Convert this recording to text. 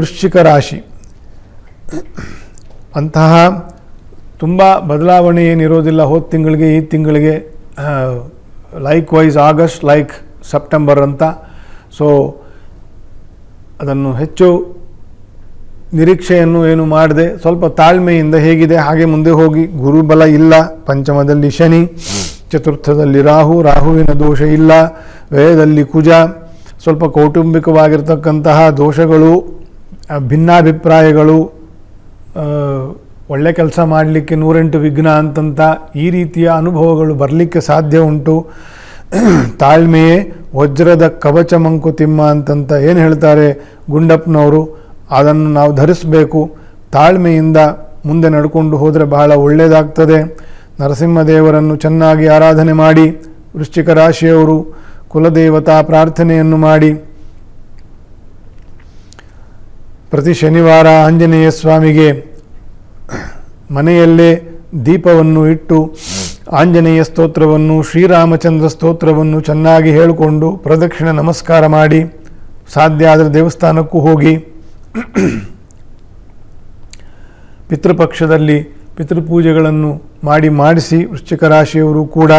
ವೃಶ್ಚಿಕ ರಾಶಿ. ಅಂತಹ ತುಂಬ ಬದಲಾವಣೆ ಏನಿರೋದಿಲ್ಲ ಹೋದ ತಿಂಗಳಿಗೆ ಈ ತಿಂಗಳಿಗೆ likewise August like September ಅಂತ. ಸೊ ಅದನ್ನು ಹೆಚ್ಚು ನಿರೀಕ್ಷೆಯನ್ನು ಏನು ಮಾಡದೆ, ಸ್ವಲ್ಪ ತಾಳ್ಮೆಯಿಂದ ಹೇಗಿದೆ, ಹಾಗೆ ಮುಂದೆ ಹೋಗಿ. ಗುರುಬಲ ಇಲ್ಲ, ಪಂಚಮದಲ್ಲಿ ಶನಿ, ಚತುರ್ಥದಲ್ಲಿ ರಾಹು, ರಾಹುವಿನ ದೋಷ ಇಲ್ಲ ವ್ಯಯದಲ್ಲಿ ಕುಜ. ಸ್ವಲ್ಪ ಕೌಟುಂಬಿಕವಾಗಿರ್ತಕ್ಕಂತಹ ದೋಷಗಳು ಭಿನ್ನಾಭಿಪ್ರಾಯಗಳು ಒಳ್ಳೆ ಕೆಲಸ ಮಾಡಲಿಕ್ಕೆ ನೂರೆಂಟು ವಿಘ್ನ ಅಂತಂತ ಈ ರೀತಿಯ ಅನುಭವಗಳು ಬರಲಿಕ್ಕೆ ಸಾಧ್ಯ ಉಂಟು. ತಾಳ್ಮೆಯೇ ವಜ್ರದ ಕವಚ ಮಂಕುತಿಮ್ಮ ಅಂತಂತ ಏನು ಹೇಳ್ತಾರೆ ಗುಂಡಪ್ಪನವರು? ಅದನ್ನು ನಾವು ಧರಿಸಬೇಕು. ತಾಳ್ಮೆಯಿಂದ ಮುಂದೆ ನಡ್ಕೊಂಡು ಹೋದರೆ ಬಹಳ ಒಳ್ಳೆಯದಾಗ್ತದೆ ನರಸಿಂಹದೇವರನ್ನು ಚೆನ್ನಾಗಿ ಆರಾಧನೆ ಮಾಡಿ, ವೃಶ್ಚಿಕ ರಾಶಿಯವರು ಕುಲದೇವತಾ ಪ್ರಾರ್ಥನೆಯನ್ನು ಮಾಡಿ ಪ್ರತಿ ಶನಿವಾರ ಆಂಜನೇಯ ಸ್ವಾಮಿಗೆ ಮನೆಯಲ್ಲೇ ದೀಪವನ್ನು ಇಟ್ಟು ಆಂಜನೇಯ ಸ್ತೋತ್ರವನ್ನು, ಶ್ರೀರಾಮಚಂದ್ರ ಸ್ತೋತ್ರವನ್ನು ಚೆನ್ನಾಗಿ ಹೇಳಿಕೊಂಡು ಪ್ರದಕ್ಷಿಣೆ ನಮಸ್ಕಾರ ಮಾಡಿ, ಸಾಧ್ಯ ಆದರೆ ದೇವಸ್ಥಾನಕ್ಕೂ ಹೋಗಿ, ಪಿತೃಪಕ್ಷದಲ್ಲಿ ಪಿತೃಪೂಜೆಗಳನ್ನು ಮಾಡಿ ಮಾಡಿಸಿ ವೃಶ್ಚಿಕ ರಾಶಿಯವರು ಕೂಡ